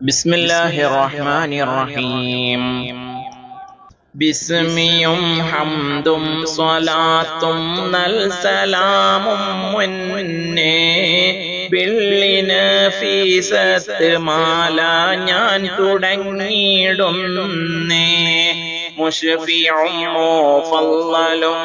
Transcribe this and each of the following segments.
بسم الله الرحمن الرحيم ബിസ്മിയും ഹംദും സ്വലാത്തും നൽ സലാമും മുന്നേ ബിള്ളിന് ഫീസത്ത് മാല ഞാൻ തുടങ്ങിയിടുന്നേ മുഷഫിയും മുഫല്ലലും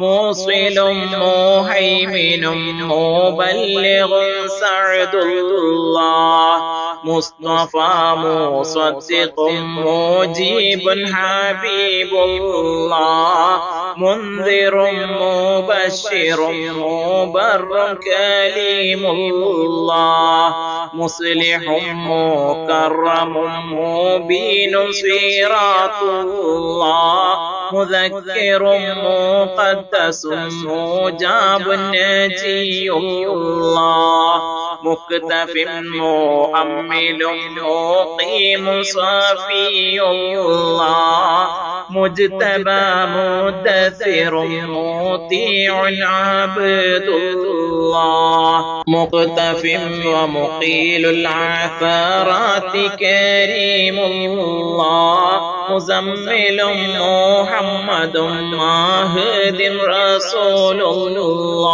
موصل مهيمن مبلغ سعد الله. مصطفى مصدق مجيب حبيب الله. منذر مبشر مبر كليم الله. مصلح مكرم مبين صراط الله. مذكر مقدس مجاب نجي الله. مكتف مؤمل مقيم صفي الله. مجتبى مدثر مطيع عبد الله. مقتف ومقيل العثرات كريم الله. മുസമ്മിലും മുഹമ്മദും മാഹിദിൻ റസൂലുള്ള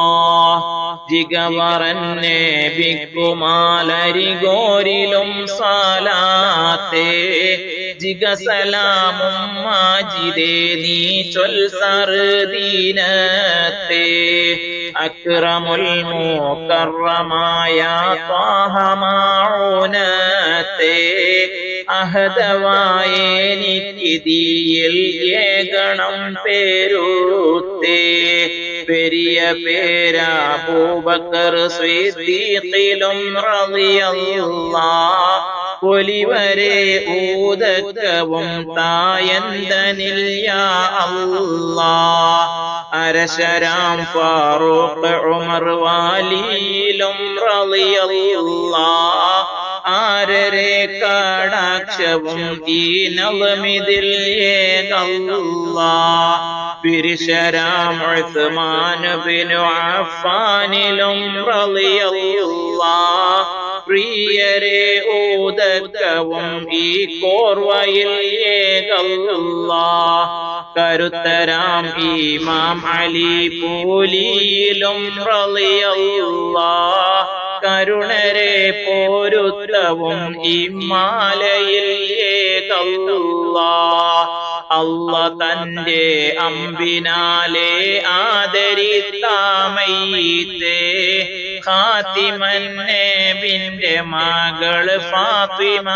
ജിഗവറന്നെ ബിക്കുമാലരികോരിലും സാലാത്തേ ജിഗസലാമും മാജിദേ നീ ചൊൽ സർദീനത്തെ അക്രമുൽ മൂക്കറമായ പാഹമാണത്തെ അഹദവായെനിക്ക് തീയിൽ ഏകണം പേരുത്തേ. പെരിയ പേരാ സ്വീതിയിലും സ്വീത്തിലും ഒലിവരെ ഊതക്കവും തായന്തനിൽ യാ അരശരാം ഫാറൂഖ് ഉമർ വാലിയിലും റളിയല്ലാഹ് ആരരെ കടാക്ഷവും ഈ നവമിതിൽ ഏകല്ലാ പിരിശരാം ഉസ്മാനുബിനു അഫാനിലും റളിയല്ലാഹ് പ്രിയരെ ഊതക്കവും ഈ കോർവയിൽ ഏകല്ലാ കരുത്തരാം ഈമാം അലി പൂലിയിലും റളിയല്ലാഹ് കരുണരെ പോരുത്തവും ഇമാലയിൽ മാലയിൽ ഏകല്ലാഹ് അല്ല തന്റെ അമ്പിനാലെ ആദരിത്താമയ്യേ ഖാത്തിമന്നെ ബിന്റെ മകൾ ഫാത്തിമ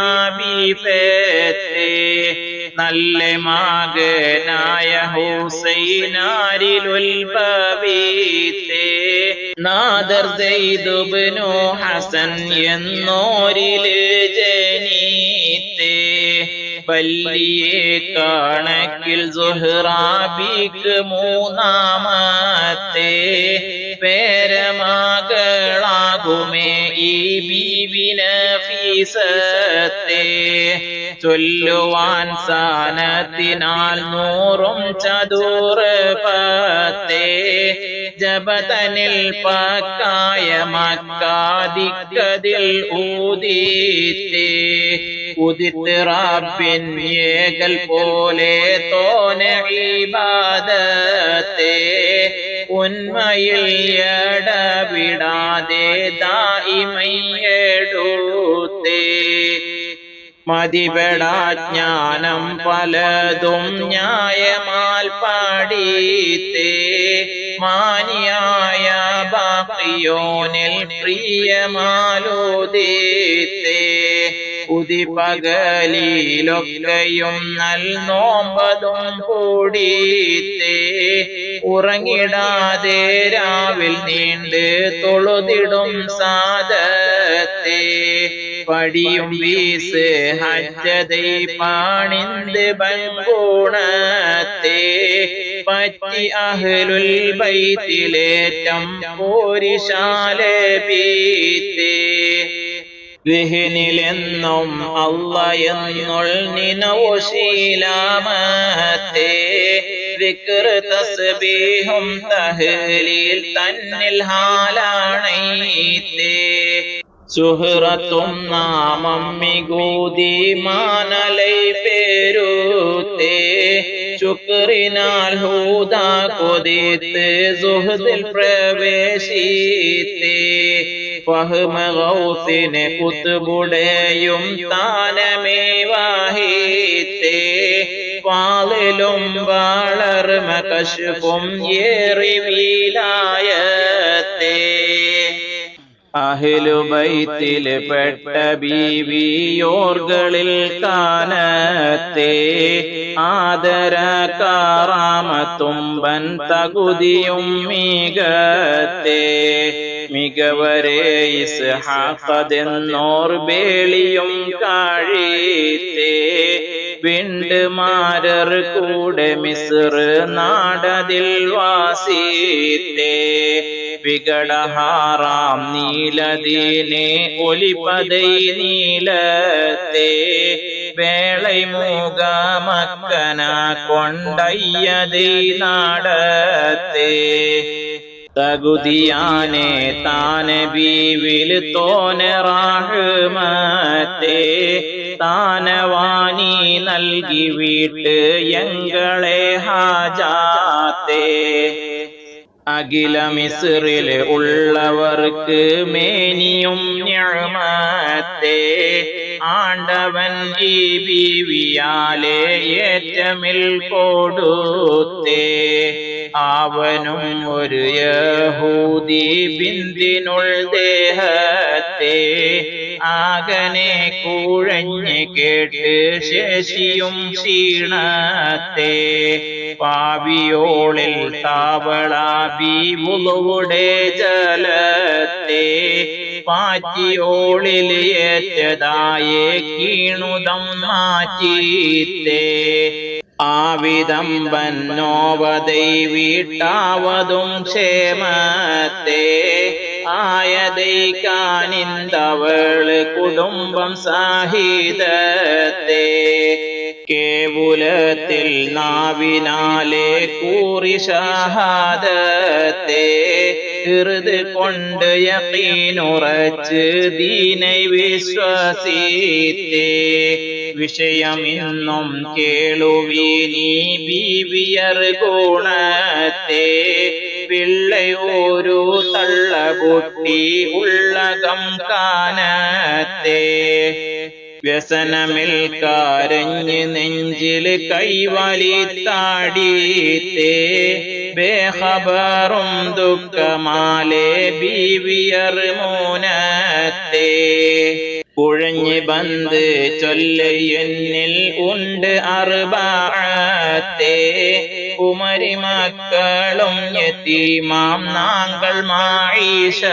നല്ല മകനായ ഹുസൈനാരിലുൽഭവീത്തെ നാദർ സെയ്തുബിനു ഹസൻ എന്നോരിൽ ജനീത്തെ. വലിയ കാണക്കിൽ സുഹ്റാബിക്ക് മൂന്നാമത്തെ പേരമകളാകുമേ ഈ ബീവിന ഫീസത്തെ ചൊല്ലുവാൻ സാനത്തിനാൽ നൂറും ചതുറ് പത്തേ ജപതനിൽ പക്കായ മക്കാതിക്കതിൽ ഊതീത്തേ. ഉദിത്ത് ഏകൽ പോലെ തോനെ ഉന്മയിൽ എടവിടാതെ ദായിമയെടുത്തേ മതിപെടാ ജ്ഞാനം പലതും ന്യായമാൽ പാടീത്തേ മാനിയായ ബാക്കിയോനിൽ പ്രിയമാലോദീത്തേ. ഉദിപകലിലൊക്കെയും പകലിലൊക്കെയും നൽനോമ്പതും കൂടീത്തേ ഉറങ്ങിടാതെ രാവിൽ നീണ്ട് തൊളുതിടും സാധത്തെ പടിയും വീസ് ഹജ്ജതൈ പാണിന്ത് ബൽഗുണത്തെ പറ്റി അഹ്ലുൽ ബൈത്തിലേറ്റം പോരിശാല ബീത്തേ വിഹിനിലെന്നും അല്ല എന്നുൾ നിനവുശീലാമത്തെ വിക്ർ തസ്ബീഹും തഹ്ലീൽ തന്നിൽ ഹാലാണൈത്തേ. സുഹൃത്തും നാമം മികൂതി മാനലൈ പേരുത്തേ. ശുക്രിനാൽ ഹൂദ കൊതിത്ത് സുഹൃത്തിൽ പ്രവേശിത്തേ. ഫഹ്മ ഗൗസിന് കുത്തുബുടയും താനമേ വാഹിത്തേ. പാലിലും വളർമ കശുപും ഏറി വീലായത്തേ. അഹിലുബൈത്തിൽ പെട്ട ബീവിയോർകളിൽ കാനത്തെ ആദര കാറാമത്തുമ്പൻ തകുതിയും മികത്തെ മികവരെ ഇസ്ഹാഖതെന്നോർ ബേളിയും കാഴീത്തേ. വിണ്ട് മാരർ കൂടെ മിസ്ർ നാടതിൽ വാസീത്തേ. വികടഹാറാം നീലദീനെ ഒലിപതൈ നീലത്തെ. വേളൈ മൂക മക്കന കൊണ്ടയ്യതൈ നാടത്തെ. തകുതിയാനെ താനെ ബീവിൽ തോനെ റാഹ്മത്തെ താനവാനി നൽകി വീട്ട് എങ്കളെ ഹാജാത്തെ. അഖില മിസ്റിൽ ഉള്ളവർക്ക് മേനിയും ഞാമത്തെ ആണ്ടവൻ ഈ ബീവിയാലെ ഏറ്റമിൽ കൊടുത്തേ. അവനും ഒരു യഹൂദി ബിന്ദിനുൾ ദേഹത്തെ ആകനെ കൂഴഞ്ഞ് കേട്ട് ശേഷിയും ക്ഷീണത്തെ പാവിയോളിൽ താവളാബി മുളുവുടെ ജലത്തെ പാറ്റിയോളിൽ ഏറ്റതായേ കീണുതം മാറ്റീത്തേ. ആവിധം വന്നോവതൈ വീട്ടാവതും ക്ഷേമത്തെ ആയതൈ കാനിന്തവൾ കുടുംബം സാഹിതത്തെ കേവുലത്തിൽ നാവിനാലെ കൂറി ഷഹാദത്തെ ഹൃത് കൊണ്ട് യക്കീനുറച്ച് ദീനൈ വിശ്വസിത്തേ. വിഷയം ഇന്നും കേളുവീനി ബീവിയർ ഗുണത്തെ. പിള്ളയോരു തള്ളകുട്ടി ഉള്ളകം കാനത്തെ. വ്യസനമിൽ കാരഞ്ഞ് നെഞ്ചിൽ കൈവലി താടിത്തേ ബേഹബറും ദുഃഖമാലേ ബീവിയർ മൂനത്തെ. കുഴഞ്ഞ് ബന്ദ് ചൊല്ലയെന്നിൽ ഉണ്ട് അറുപാത്തേ കുമരി മക്കളും യതീമാം നാങ്കൾ മായിഷത്തെ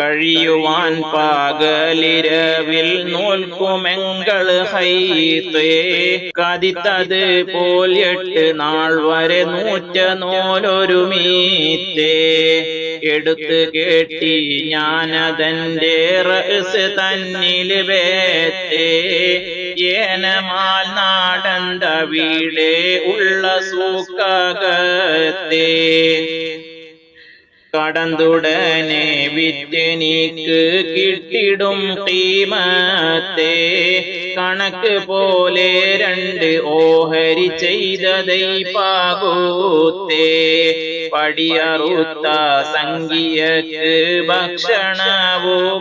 കഴിയുവാൻ പാകലിരവിൽ നോൽക്കുമെങ്കൾ ഹൈത്തേ. കതിത്തത് പോൽ എട്ട് നാൾ വരെ നൂറ്റ നോലൊരുമീത്തേ. എടുത്ത് കേട്ടി ഞാനതന്റെ റസ് തന്നിൽ വേത്തേ. ഏനമാൽ നാടന്ത വീടേ ഉള്ള സൂക്കകത്തേ. കടന്തുടനെ വിറ്റെനിക്ക് കിട്ടിടും തീമത്തെ കണക്ക് പോലെ രണ്ട് ഓഹരി ചെയ്തതൈ പാകൂത്തേ പടിയറുത്ത സംഖ്യക്ക് ഭക്ഷണവുമാത്തെ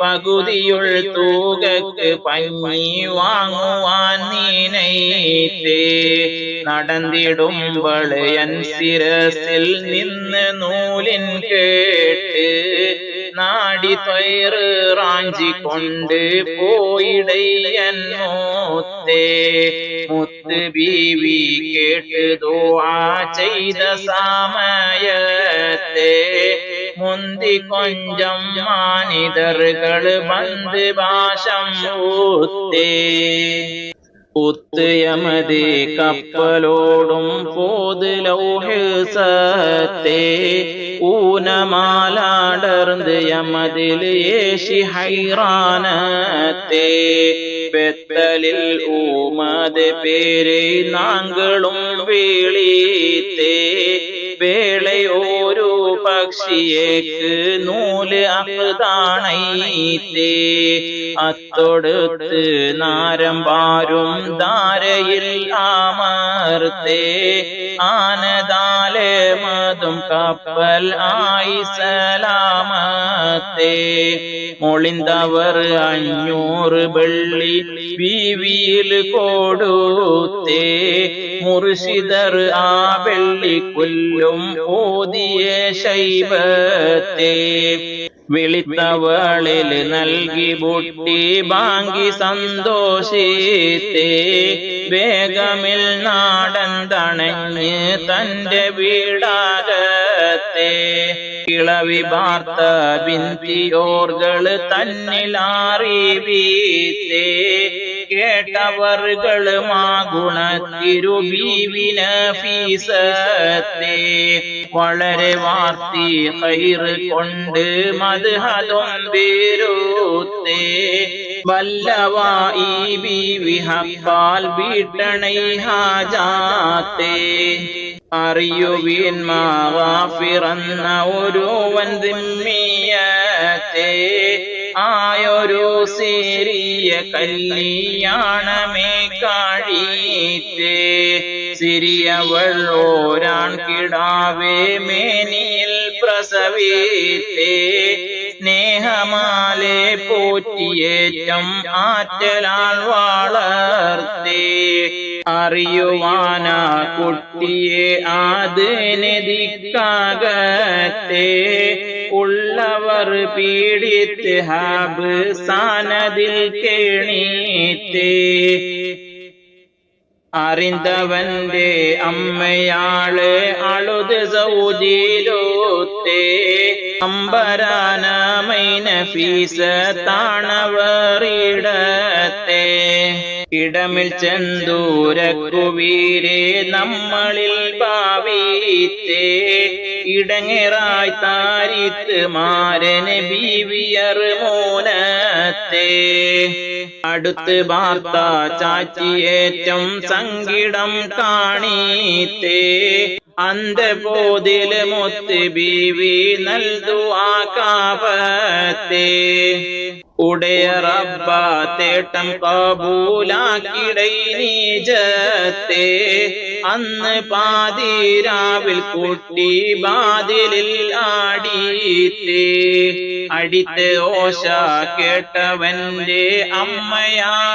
പകുതിയുൾ തൂകക്ക് പഞ്ഞി വാങ്ങുവാൻ നീനൈത്തേ നടന്നിടുമ്പോൾ എൻ ശിരസിൽ നിന്ന് നൂലിൻ കേട്ട് നാടി തൈറ് റാഞ്ചിക്കൊണ്ട് പോയിടയൻ മൂത്തേ മുത്ത് ബീവി കേട്ട് ദുആ ചെയ്ത സമയത്തെ മുന്തി കൊഞ്ചം മാനിതറുകൾ ബന്ദ് ഭാഷം ഊത്തേ ഉത്തയമതി കപ്പലോടും പോത് ലൗഹസത്തെ ഊനമാലാടർന്ന് യേശി ഹൈറാനത്തെ. പെത്തലിൽ ഊമത് പേര് നാങ്കളും വീളീത്തെ. വേളയോരു പക്ഷിയേക്ക് നൂൽ അക്കുതാണൈത്തേ അത്തൊടുത്ത് നാരമ്പാരും ധാരയിൽ ആമർത്തേ. ആനതാലെ മതും കപ്പൽ ആയി സലാമത്തേ. മൊളിന്തവർ അഞ്ഞൂറ് വെള്ളി ബീവിയിൽ കൊടുത്തേ. മുർഷിദർ ആ വെള്ളി കൊല്ലും ഓതിയ ശൈവത്തെ വിളിത്തവളിൽ നൽകി ബുട്ടി ബാങ്കി സന്തോഷിത്തേ വേഗമിൽ നാടൻ തണഞ്ഞ് തന്റെ വീടാകത്തെ കിളവി വാർത്ത ബിന്തിയോർകൾ തന്നിലാറിവീത്തേ കേട്ടവർകൾ മാഗുണ തിരുബീവിന ഫീസത്തെ വളരെ വാർത്തി കൈറ് കൊണ്ട് മദ്ഹതും ബീരൂത്തേ വല്ലവായി ബീവി വീട്ടണൈ ഹാജാത്തേ. അറിയുവീൻ മാവാഫിറന്ന ഒരു ദിമ്മിയത്തെ. ആയൊരു സിരിയ കല്യാണമേ സിരിയ വള്ളോരാൺ കിടാവേ മേനിയിൽ പ്രസവിത്തേ സ്നേഹമാലെ പോറ്റിയേറ്റം ആറ്റലാൽ വളർത്തേ. അറിയുവാനാ കുട്ടിയെ ആദ്യ ആദിനദിക്കാകത്തെ ഉള്ളവർ പീഡിത്ത് ഹാബ് സാനതിൽ കേണീത്തേ അറിന്തവന്റെ അമ്മയാൾ അളുത് സൗജിലോത്തേ. അമ്പരാനമൈന ഫീസ താണവറിടത്തെ. ഇടമിൽ ചെന്തൂരക്കുവീരെ നമ്മളിൽ ഭാവിത്തേ ഇടങ്ങേറായി താരിത്ത് മാരന് ബീവിയർ മോനത്തെ അടുത്ത് വാർത്ത ചാച്ചിയേറ്റം സങ്കിടം കാണീത്തേ. അന്തബോധിൽ മുത്ത് ബീവി നൽതു ആകാപത്തെ ഉടയ റബ്ബ തേട്ടം കബൂലാക്കിടൈ നീജത്തെ. അന്ന് പാതിരാവിൽ കൂട്ടി ബാതിലിൽ ആടീത്തേ അടിത്ത് ഓശ കേട്ടവന്റെ അമ്മയാളാശീത്തേ.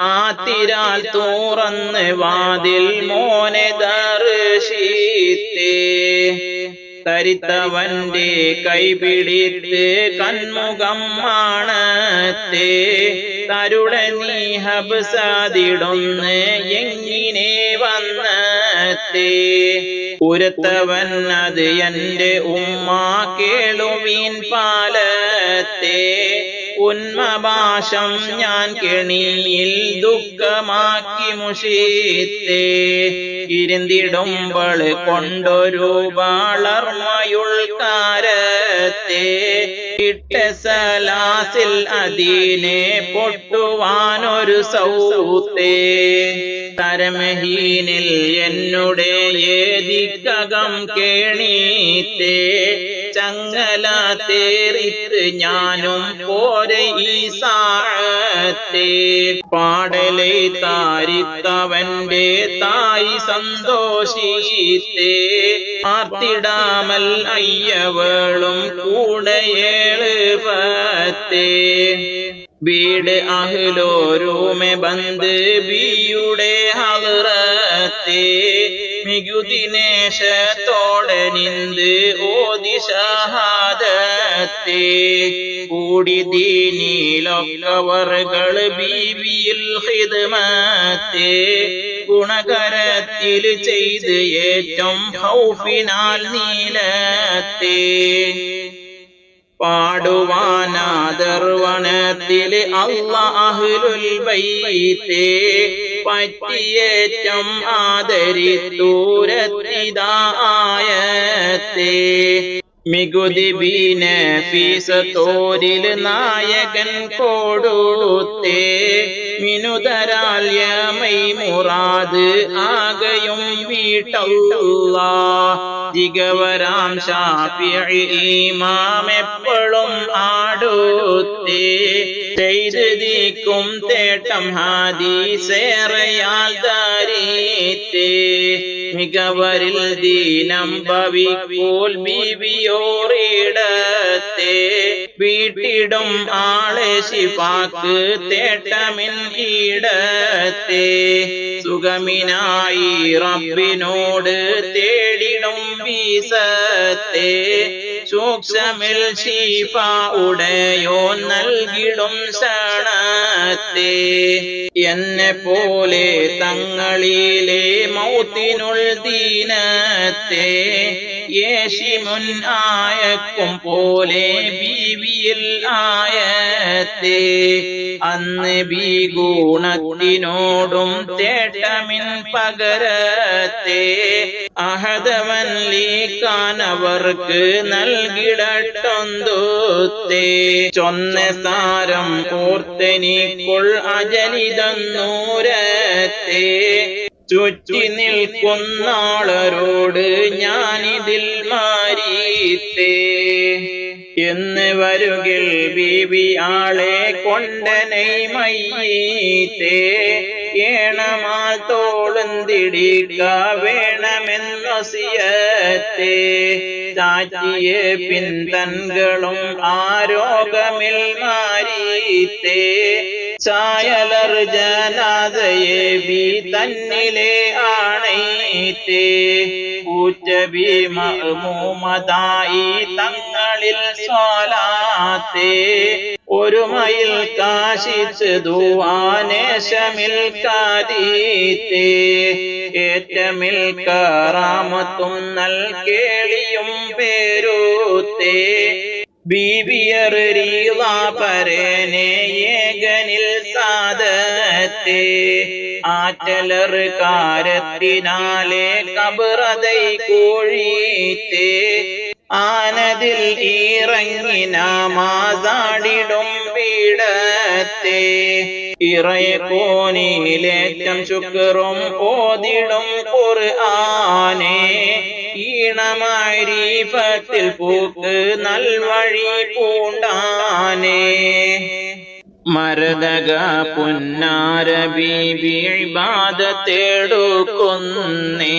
ആത്തിരാൽ തുറന്ന് വാതിൽ മോനെ ദർശീത്തേ തരിത്തവന്റെ കൈപിടിത്ത് കൺമുഖം മാണത്തെ തരുടെ നീ ഹബ്സാതിടുന്ന് എങ്ങിനെ വന്നത്തെ? ഉരത്തവൻ അത് എന്റെ ഉമ്മ കേളുവീൻ പാലത്തെ ഉന്മഭാഷം ഞാൻ കെണിയിൽ ദുഃഖമാക്കി മുഷീത്തേ. ഇരുന്തിടുമ്പോൾ കൊണ്ടൊരു വളർമയുൾക്കാരത്തെ ഇട്ട സലാസിൽ അതിനെ പൊട്ടുവാനൊരു സൗത്തേ. തരമഹീനിൽ എന്നുടേ ഏതിക്കകം കേണീത്തേ. ചങ്ങല തേറിത്ത് ഞാനും പോരെ ഈ സാഴത്തെ പാടലെ താരിത്തവന്റെ തായി സന്തോഷിത്തേ ആർത്തിടാമൽ അയ്യവളും കൂടെയേൾ പത്തേ വീട് അഹ്ലോരൂമെ ബന്ദ് ബിയുടെ ഹറത്തെ മികുദിനേശത്തോടെ നിന്ന് ഓതി ഷഹാദത്തെ കൂടി ദീനിലൊക്കവർകൾ ബീവിയിൽ ഹിതമത്തെ ഗുണകരത്തിൽ ചെയ്ത് ഏറ്റവും ഹൗഫിനാൽ നീലത്തെ. പാടുവാനാദർവണത്തിൽ അല്ല അഹ്ലുൽ ബൈത്തേ. പറ്റിയേറ്റം ആദരിത്തൂരത്തിതായത്തെ. മികുതി ബീന ഫീസ തോരിൽ നായകൻ കോടൂത്തെ മിനുതരാൽ യമൈ മുറാദ് ആകയും വീട്ടല്ല ജിഗവരാം ഷാഫി ഇമാം എപ്പോഴും ആടുത്തേ. ചെയ്ത് നീക്കും തേട്ടം ഹാദീസേറയാൽ ദാരീത്തേ. മികവരിൽ ദീനം ഭവിക്കോൽ ബീവിയോറിടത്തെ വീട്ടിടും ആളെ ശിപാക്ക് തേട്ടമിൻ ഈടത്തെ. സുഖമിനായി റബ്ബിനോട് തേടിടും വീസത്തെ. സൂക്ഷ്മിൽ ശീഫ ഉടയോ നൽകിടും സണത്തെ എന്നെ പോലെ തങ്ങളിലെ മൗത്തിനുൾ ദീനത്തെ. യേശിമുൻ ആയക്കും പോലെ ബീവിയിൽ ആയത്തെ. അന്ന് ബി ഗുണത്തിനോടും തേട്ടമിൻ പകരത്തെ. അഹദവൻ ലീക്കാനവർക്ക് നൽകിടട്ടൊന്തുത്തേ. ചൊന്ന സാരം ഓർത്തനിക്കുൾ അജനിതന്നൂരത്തെ ചുറ്റി നിൽക്കുന്നാളരോട് ഞാനിതിൽ മാരീത്തേ എന്ന് വരുകിൽ ബീബി ആളെ കൊണ്ടനൈ മയ്യീത്തേ. ഏണമാൽ തോളുന്തിടിക്ക വേണമെന്നൊസിയത്തെ ചാറ്റിയെ പിന്തൻകളും ആരോഗമിൽ മാരീത്തേ ചായലർ വി തന്നിലെ ആണൈത്തേ പൂച്ച ഭീമൂമതായി തങ്ങളിൽ സ്വാലാത്തേ. ഒരു മയിൽ കാശിച്ച് ദുവാനേശമിൽ കാതീത്തേ ഏറ്റമിൽ കറാമത്തും നൽ കേളിയും പേരൂത്തേ ബീവിയറിയപരനെ ഏകനിൽ സാധത്തെ ആറ്റലർ കാരത്തിനാലെ കബറതൈ കോഴീത്തേ. ആനതിൽ ഇറങ്ങി നാമാതാടിടും വീടത്തെ ഇറയെ കോനിയിലേറ്റം ശുക്റും ഓതിടും ആനെ ഈണമാരീഫത്തിൽ പൂക്ക് നൽവഴി പൂണ്ടാനേ. മരതക പുന്നാര ബീബി തേടുക്കൊന്നേ.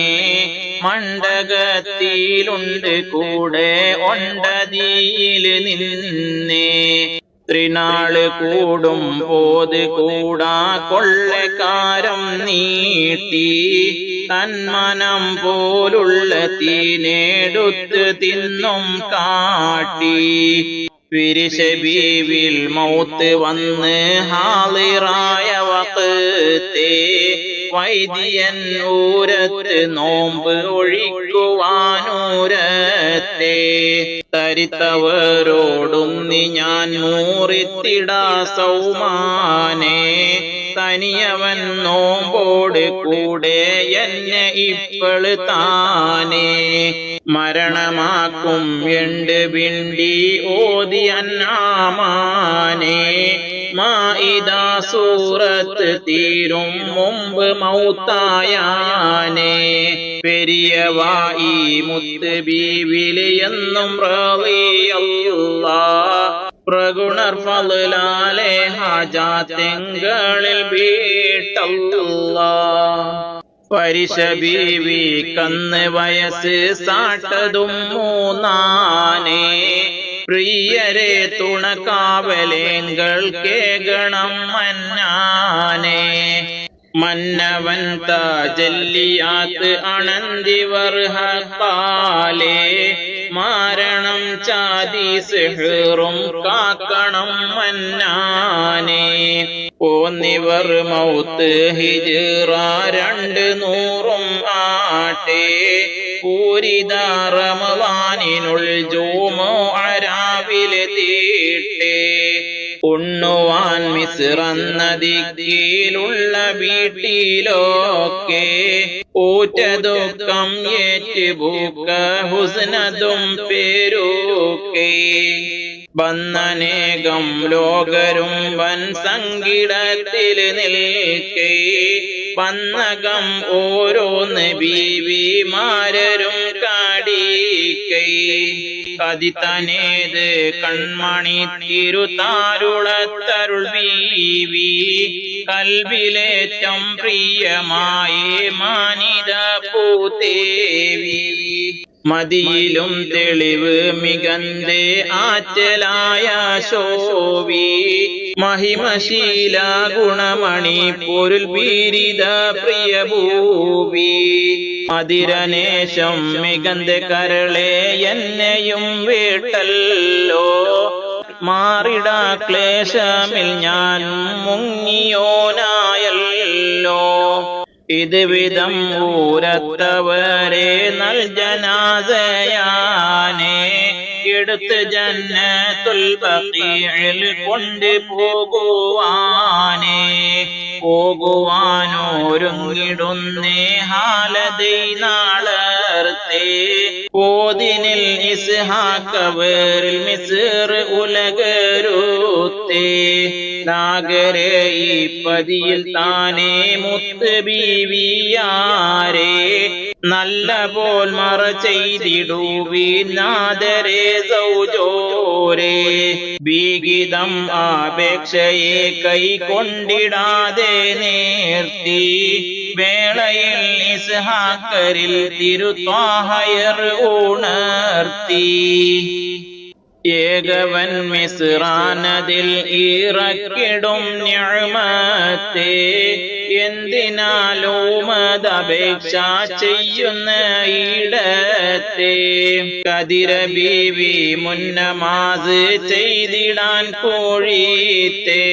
മണ്ഡകത്തിലുണ്ട് കൂടെ ഒണ്ടതിയിൽ നിന്നേ ത്രിനാൾ കൂടും പോത് കൂടാ കൊള്ളക്കാരം നീട്ടി. തന്മനം പോലുള്ള തീനേടുത്ത് തിന്നും കാട്ടി. പിരിശബീവിൽ മൗത്ത് വന്ന് ഹാളിറായ വക്കത്തെ വൈദ്യൻ ഊരത്ത് നോമ്പ് ഒഴിക്കുവാനൂരത്തെ നീ ഞാൻ മൂറിത്തിടാ സൗമാനെ. തനിയവൻ നോമ്പോട് കൂടെ എന്നെ ഇപ്പൾ താനേ മരണമാക്കും എണ്ട് വിണ്ടി ഓതി അന്നാമാനെ മാ സൂറത്ത് തീരും മുമ്പ് മൗത്തായാനെ. പെരിയ വായി മുത്ത് ബീവിലിയെന്നും റളിയല്ല. പ്രഗുണർ ഫലാലെ ഹാജാത്തെങ്കളിൽ വീട്ടല്ല. പരിശ ബീവി കന്ന് വയസ്സ് സാട്ടതും മൂന്നാനേ. പ്രിയരെ തുണക്കാവലേങ്കൾ കേകണം മന്നാനേ. മന്നവൻ താജല്ലിയാത്ത് അണന്തിവർ ഹക്കാലേ മാരണം ചാതി സിഹറും കാക്കണം മന്നാനേ. പോന്നിവർ മൗത്ത് ഹിജിറ രണ്ട് നൂറും ആട്ടെ. പൂരിത റമവാനിനുൾ ജോമോ അരാവിലെ തീട്ടേ. ഉണ്ണുവാൻ മിസ്റന്ന ദിക്കിലുള്ള വീട്ടിലൊക്കെ ഏറ്റു ഏറ്റുപൂക്ക ഹുസ്നതും പേരൂക്കെ. വന്നനേകം ലോകരും വൻ സങ്കിടത്തിൽ നിൽക്കേ. വന്നകം ഓരോന്ന് ബീവിമാരും കാടിക്കൈ. കതിത്തനേത് കൺമണി തിരുതാരുളത്തരുൾ ബീവി കൽവിലേറ്റം പ്രിയമായി മാനിത പൂതേവി. മതിയിലും തെളിവ് മികന്തേ ആറ്റലായ ശോവി. മഹിമശീല ഗുണമണി പൊരുൾ പീരിത പ്രിയഭൂവി. മതിരനേശം മികന്ത കരളെ എന്നെയും വീട്ടല്ലോ. മാറിട ക്ലേശമിൽ ഞാൻ മുങ്ങിയോനായല്ലോ. ഇത് വിധം ഊരത്തവരെ നൽ ജനാദയാനെ എടുത്ത് ജന്നത്തുൽ ബഖീഇൽ കൊണ്ട് പോകുവാനേ പോകുവാനോരുങ്ങിടുന്നേ ഹാലതൈ നാളർത്തേ. പോതിനിൽ ഇസ്ഹാക്കവേറിൽ മിസ്ർ ഉലകരുത്തേ. നാഗരെ ഈ പതിയിൽ താനേ മുത്ത് ബീവിയാരേ. നല്ല പോൽ മറ ചെയ്തിടുവീനാദരെ സൗജോരേ ഭീഗിതം ആപേക്ഷയെ കൈകൊണ്ടിടാതെ നേർത്തി. വേളയിൽ ഇസ്ഹാക്കരിൽ തിരുത്വാഹയർ ഉണർത്തി. ഏകവൻ മിസ്റാനതിൽ ഇറക്കിടും ഞാമത്തെ. എന്തിനാലോമതപേക്ഷ ചെയ്യുന്ന ഇടത്തെ? കതിര ബീവി മുന്നമാസ് ചെയ്തിടാൻ കോഴീത്തെ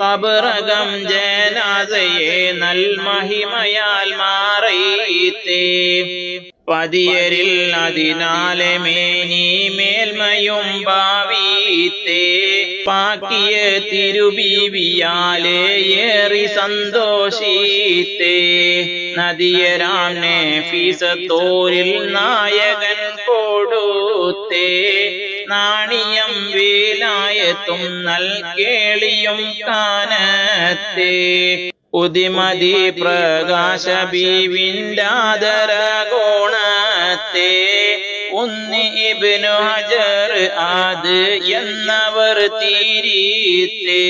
കബറകം ജനാസയെ നൽമഹിമയാൽ മാറിയിത്തേ പതിയരിൽ അതിനാലെ മേനി മേൽമയും ഭാവീത്തേ പാക്കിയ തിരുബീവിയാലേ ഏറി സന്തോഷീത്തേ. ഫീസ ഫീസത്തോരിൽ നായകൻ കൊടുത്തേ. നാണിയം വേലായത്തും നൽകേളിയും കാനത്തെ കാനത്തേ. ഉദിമതി പ്രകാശ ബീവിന്റാദര ഗോണത്തെ ഉന്നി ഇബ്നു ഹജർ ആദ് എന്നവർ തീരീത്തേ.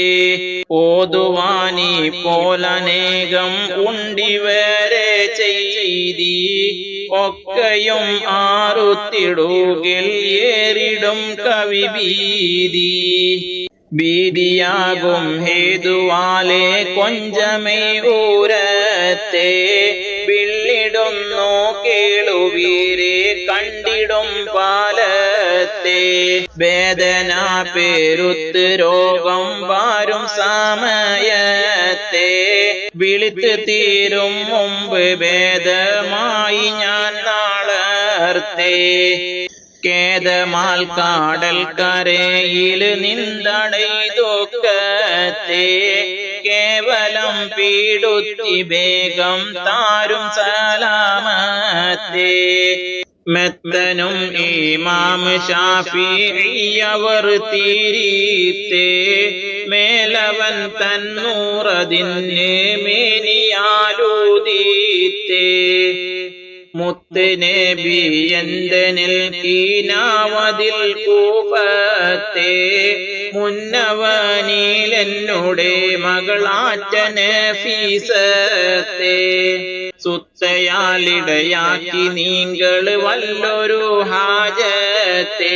ഓതുവാനി പോലനേകം ഉണ്ടിവരെ ചെയ്തി. ഒക്കെയും ആറുത്തിടുകിൽ ഏറിടും കവി ഭീതി ഭീതിയാകും ഹേതുവാലെ കൊഞ്ചമേ ഊരത്തെ വിള്ളിടുന്നു കേളുവീരെ കണ്ടിടും പാലത്തെ. വേദന പേരുത്ത് രോഗം വാരും സമയത്തെ. വിളിത്ത് തീരും മുമ്പ് വേദമായി ഞാൻ നാളർത്തേ. കേദമാൽ കാടൽ കരയിൽ നിന്തടൈതൊക്കത്തെ കേവലം പീടുത്തി വേഗം താരും സലാമത്തെ. മെത്തനും ഈമാം ഷാഫിയവർ തീരീത്തേ മേലവൻ തന്നൂറതിന് മേനിയാലൂതീത്തേ. മുത്തനബി എന്തനിൽ കീനാവതിൽ കൂപത്തെ മുന്നവനീലെന്നുടെ മകളാറ്റന് ഫീസത്തെ സുത്തയാലിടയാക്കി നിങ്ങൾ വല്ലൊരു ഹാജത്തെ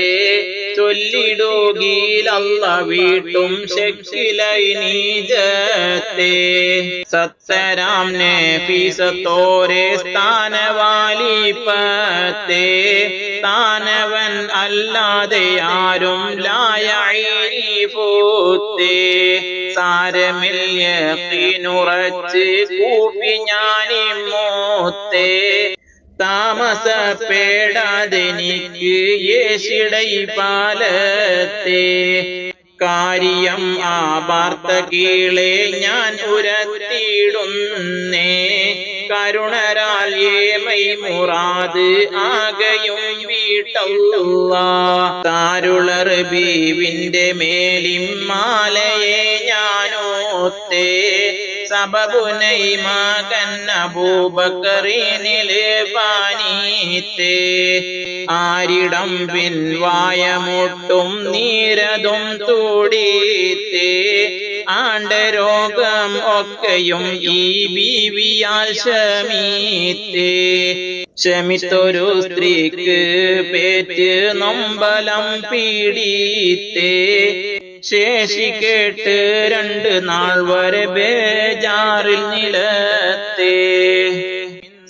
ചൊല്ലിടുകീലല്ല വീട്ടും ശക്തിലൈ നീജത്തെ. സത്തരാം പീസത്തോരെ സ്ഥാനവാലിപ്പത്തെ സ്ഥാനവൻ അല്ലാതെ ആരും ലായീഫൂത്തേ സാരമിൽ യഖീനുറച്ച് കൂപ്പി ഞാനിമ്മൂത്തേ താമസപ്പെടാതെനിക്ക് യേശിടൈ പാലത്തെ. കാര്യം ആ വാർത്ത കീളെ ഞാൻ ഉരത്തിയിടുന്നേ. കരുണരാൽ ഏമൈ മുറാത് ആകയും വീട്ടല്ല താരുളർ ബീവിന്റെ മേലിം മാലയെ ഞാനോത്തേ സബബുനൈ മകൻ അബൂബക്കറിനിൽ ആരിടം പിൻവായമൊട്ടും നീരതും തൂടീത്തേ. ആണ്ട രോഗം ഒക്കെയും ഈ ബീവിയാൽ ശമീത്തേ. ശമിത്തൊരു സ്ത്രീക്ക് പേറ്റ് നൊമ്പലം പീഡിത്തേ. ശേഷി കേട്ട് രണ്ട് നാൾ വരെ ബേജാറിൽ നിലത്തേ.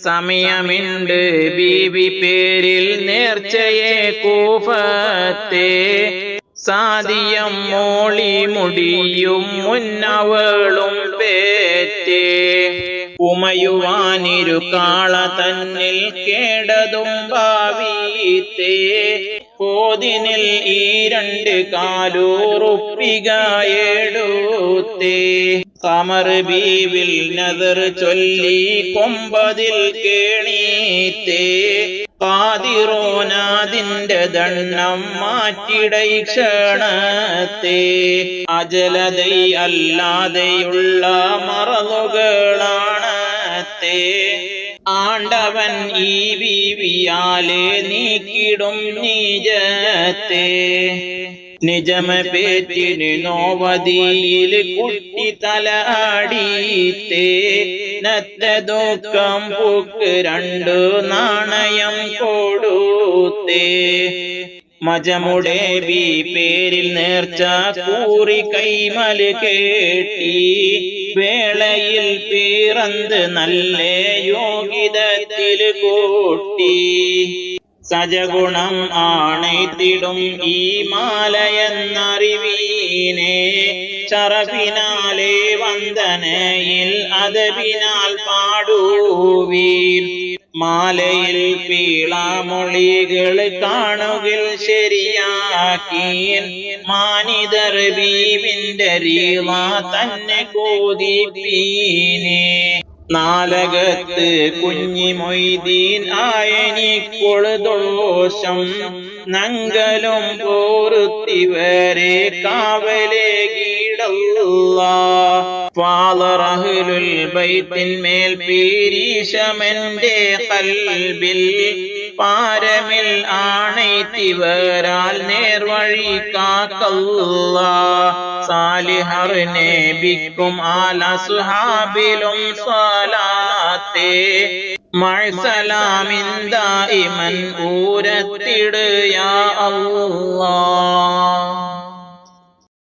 സമയമുണ്ട് ബീവി പേരിൽ നേർച്ചയെ കൂഫത്തെ. സാദിയം മോളി മുടിയും മുന്നവളും പേറ്റേ. ഉമയുവാനിരു കാള തന്നിൽ കേടതും ഭാവീത്തേ. പോതിനിൽ ഈ രണ്ട് കാലൂറുപ്പികയെടുത്തേ കമർ ബീവിൽ നദർ ചൊല്ലി കൊമ്പതിൽ കേണീത്തേ. പാതിറോനാതിന്റെ ദണ്ണം മാറ്റിടൈ ക്ഷണത്തെ. അജലതൈ അല്ലാതെയുള്ള മറവുകളാണത്തെ ആണ്ടവൻ ഈ വിവിയാലെ നീക്കിടും നീജത്തെ. നിജമ പേറ്റിന് നോവതിയിൽ കുട്ടി തലാടീത്തേ നത്ത ദുഃഖം പൂക്ക് രണ്ടു നാണയം കൊടുത്തേ. മജമുടെ ബി പേരിൽ നേർച്ച കൂറി കൈമൽ കേട്ടി. വേളയിൽ പീറന്ത് നല്ല യോഗ്യതത്തിൽ കൂട്ടി. സജഗുണം ആണൈത്തിടും ഈ മാലയെന്നറിവീനെ. ചറപിനാലെ വന്ദനയിൽ അതപിനാൽ പാടൂവീൻ മാലയിൽ പീളാമൊളികൾ കാണുകിൽ ശരിയാക്കീൻ. മാനിതർ ബീവിന്റെ രീള തന്നെ കോതിപ്പീനെ. നാലകത്ത് കുഞ്ഞി മൊയ്തീൻ ആയനിക്കൊളു ദോഷം. നങ്കലും പോറുത്തിവരെ കാവലെ കീടല്ല ഫാദറഹുലുൽ ബൈത്തിന്മേൽ പീരീശമെന്റെ കൽബിൽ പാരമിൽ ആണൈത്തിവരാൽ നേർവഴി കാക്കല്ല. സാലിഹർ നബിക്കും ആല സുഹാബിലും സ്വലാത്തേ മഴസലാമിൻ ദായിമൻ ഊരത്തിട് യാ അല്ലാ.